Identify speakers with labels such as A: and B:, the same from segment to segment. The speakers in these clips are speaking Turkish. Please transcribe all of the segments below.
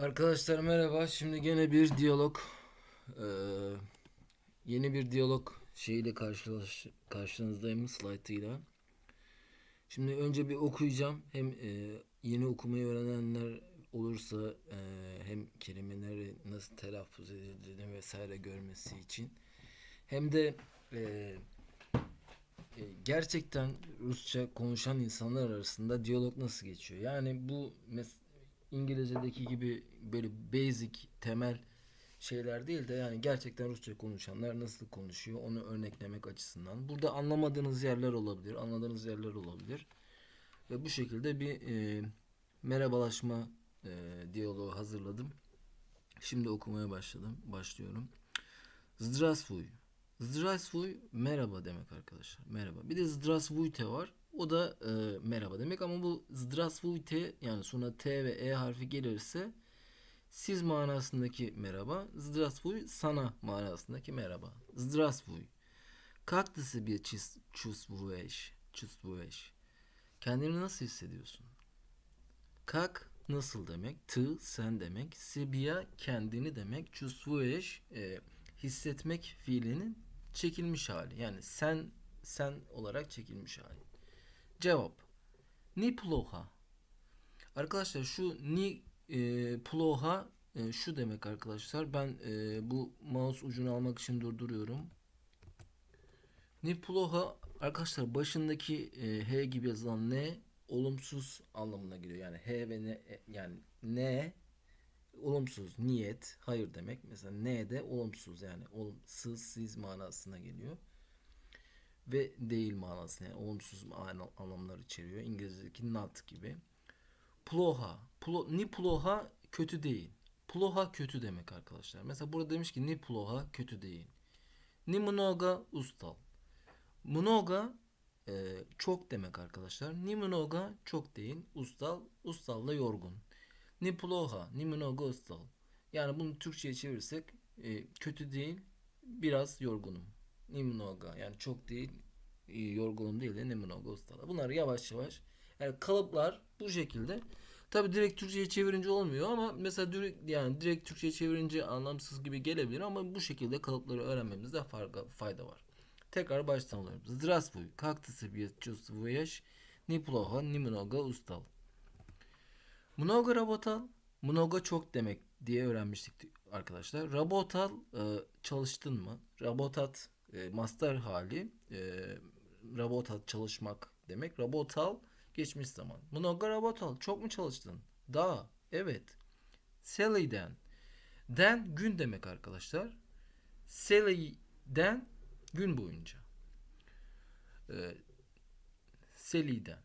A: Arkadaşlar merhaba. Şimdi gene bir diyalog eee, yeni bir diyalog şeyiyle karşılaş, karşınızdayım slaytıyla. Şimdi önce bir okuyacağım. Hem eee, yeni okumayı öğrenenler olursa eee, hem kelimeleri nasıl telaffuz edildiğini vesaire görmesi için hem de e, gerçekten Rusça konuşan insanlar arasında diyalog nasıl geçiyor? Yani bu mes- İngilizce'deki gibi böyle basic temel şeyler değil de yani gerçekten Rusça konuşanlar nasıl konuşuyor onu örneklemek açısından. Burada anlamadığınız yerler olabilir, anladığınız yerler olabilir. Ve bu şekilde bir e, merhabalaşma e, diyaloğu hazırladım. Şimdi okumaya başladım, başlıyorum. Здравствуй. Здравствуй merhaba demek arkadaşlar. Merhaba. Bir de здравствуйте var. O da e, merhaba demek ama bu здравствуйте yani sonra T ve E harfi gelirse siz manasındaki merhaba. Здравствуй sana manasındaki merhaba. Здравствуй. Как ты себя чис- чувствуешь? Чувствуешь? Kendini nasıl hissediyorsun? Как nasıl demek? Ты sen demek. Себя kendini demek. Чувствуешь e, hissetmek fiilinin çekilmiş hali. Yani sen sen olarak çekilmiş hali. Cevap. Ni ploha. Arkadaşlar şu ni e, ploha e, şu demek arkadaşlar. Ben e, bu mouse ucunu almak için durduruyorum. Ni ploha arkadaşlar başındaki e, h gibi yazılan ne olumsuz anlamına geliyor. Yani h ve ne e, yani ne olumsuz niyet hayır demek. Mesela ne de olumsuz yani olumsız siz manasına geliyor. Ve değil manasına yani olumsuz an- anlamlar içeriyor. İngilizce'deki not gibi. Ploha. Plo, ni ploha kötü değil. Ploha kötü demek arkadaşlar. Mesela burada demiş ki ni ploha kötü değil. Ni mnoga ustal. Mnoga e, çok demek arkadaşlar. Ni mnoga çok değil. Ustal, ustal da yorgun. Ni ploha, ni mnoga ustal. Yani bunu Türkçe'ye çevirirsek e, kötü değil, biraz yorgunum. Ni mnoga yani çok değil, e, yorgunum değil de ni mnoga ustal. Bunları yavaş yavaş yani kalıplar bu şekilde. Tabi direkt Türkçe'ye çevirince olmuyor ama mesela direkt, yani direkt Türkçe'ye çevirince anlamsız gibi gelebilir ama bu şekilde kalıpları öğrenmemizde farka, fayda var. Tekrar baştan alıyorum. Здравствуй. Как ты себя чувствуешь? Неплохо, немного устал. Много работал. Много çok demek diye öğrenmiştik arkadaşlar. Работал e, çalıştın mı? Работать e, master hali. E, работать çalışmak demek. Работал geçmiş zaman. Много работал. Çok mu çalıştın? Da. Evet. Целый Den gün demek arkadaşlar. Целый gün boyunca. Ee, Seliden.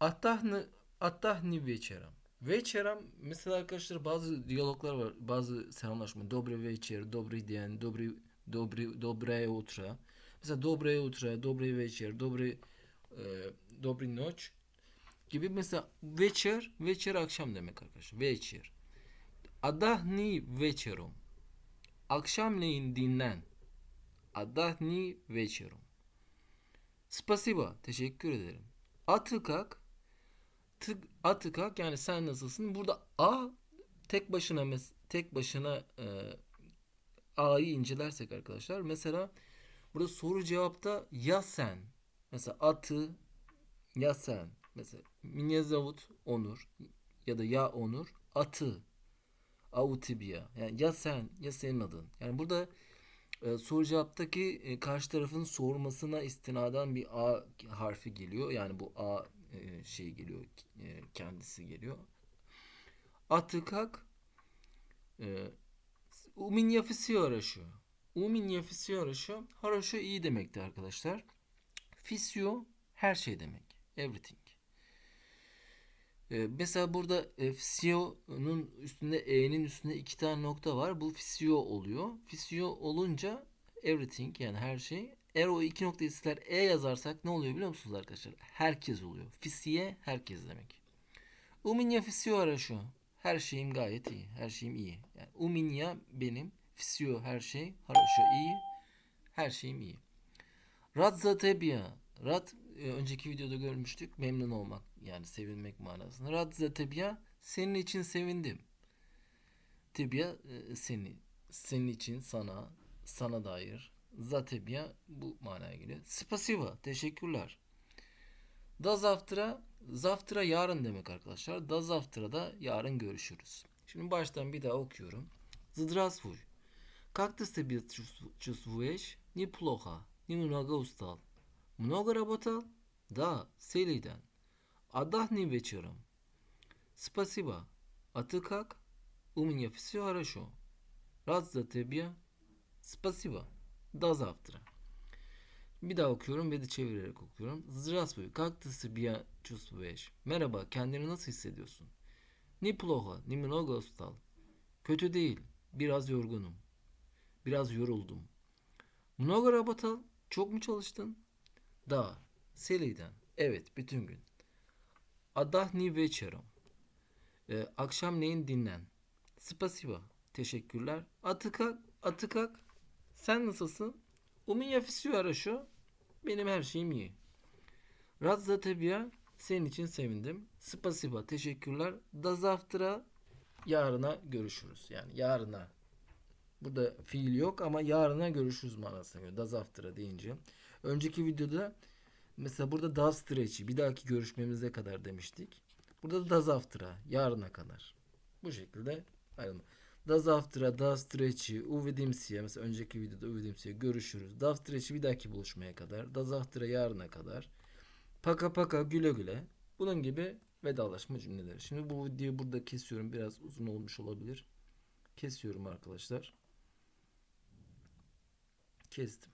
A: Attahni attahni вечером. Вечером mesela arkadaşlar bazı diyaloglar var. Bazı selamlaşma. Добрый вечер, добрый день, добрый dobri, dobre jutro. Mesela dobre jutro, dobri večer, dobri, e, dobri noć gibi mesela večer, večer akşam demek arkadaşlar. Večer. Adahni večerom. Akşamleyin dinlen. Adahni večerom. Spasiba. Teşekkür ederim. Atıkak. Tık, atıkak yani sen nasılsın? Burada a tek başına mes, tek başına e, A'yı incelersek arkadaşlar mesela burada soru cevapta ya sen mesela atı ya sen mesela Minyazavut Onur ya da ya Onur atı Avutibia yani ya sen ya senin adın. Yani burada e, soru cevaptaki e, karşı tarafın sormasına istinaden bir A harfi geliyor. Yani bu A e, şey geliyor e, kendisi geliyor. Atıkak e, у меня всё хорошо. У меня всё хорошо. Хорошо iyi demekti arkadaşlar. Fisio her şey demek. Everything. E, mesela burada e, fisio'nun üstünde e'nin üstünde iki tane nokta var. Bu fisio oluyor. Fisio olunca everything yani her şey. Eğer o iki noktayı ister e yazarsak ne oluyor biliyor musunuz arkadaşlar? Herkes oluyor. Fisiye herkes demek. У меня всё хорошо. Her şeyim gayet iyi. Her şeyim iyi. Yani uminya benim. Fisio her şey. Haroşo iyi. Her şeyim iyi. Radzatebiya. Rad e, önceki videoda görmüştük. Memnun olmak yani sevinmek manasında. Radzatebiya senin için sevindim. Tibya e, seni. Senin için sana. Sana dair. Zatebiya bu manaya geliyor. Spasiva. Teşekkürler. Dazaftra zavtra, zavtra yarın demek arkadaşlar. Da zavtra da yarın görüşürüz. Şimdi baştan bir daha okuyorum. Здравствуй. Как ты себя чувств- чувствуешь? Неплохо. Немного устал. Много работал? Да, целый день. Отдохни вечером. Спасибо. А ты как? У меня все хорошо. Рад за тебя. Спасибо. До завтра. Bir daha okuyorum ve de çevirerek okuyorum. Здравствуй. Как ты себя 305. Merhaba, kendini nasıl hissediyorsun? Ni ploha, ni stal. Kötü değil, biraz yorgunum. Biraz yoruldum. Mnogo rabatal, çok mu çalıştın? Da, seliden. Evet, bütün gün. Adah ni vecherom. Ee, akşamleyin dinlen. Spasiba, teşekkürler. Atıkak, atıkak. Sen nasılsın? Umin yafisi şu. Benim her şeyim iyi. Razza tabiya senin için sevindim. Spasiba teşekkürler. Da zavtra yarına görüşürüz. Yani yarına. Burada fiil yok ama yarına görüşürüz manasına göre. Da zavtra deyince. Önceki videoda mesela burada da streçi bir dahaki görüşmemize kadar demiştik. Burada da zavtra yarına kadar. Bu şekilde ayrılma. Da zavtra, da streçi, uvidimsiye mesela önceki videoda uvidimsiye görüşürüz. Da streçi bir dahaki buluşmaya kadar. Da zavtra yarına kadar. Paka paka güle güle. Bunun gibi vedalaşma cümleleri. Şimdi bu videoyu burada kesiyorum. Biraz uzun olmuş olabilir. Kesiyorum arkadaşlar. Kestim.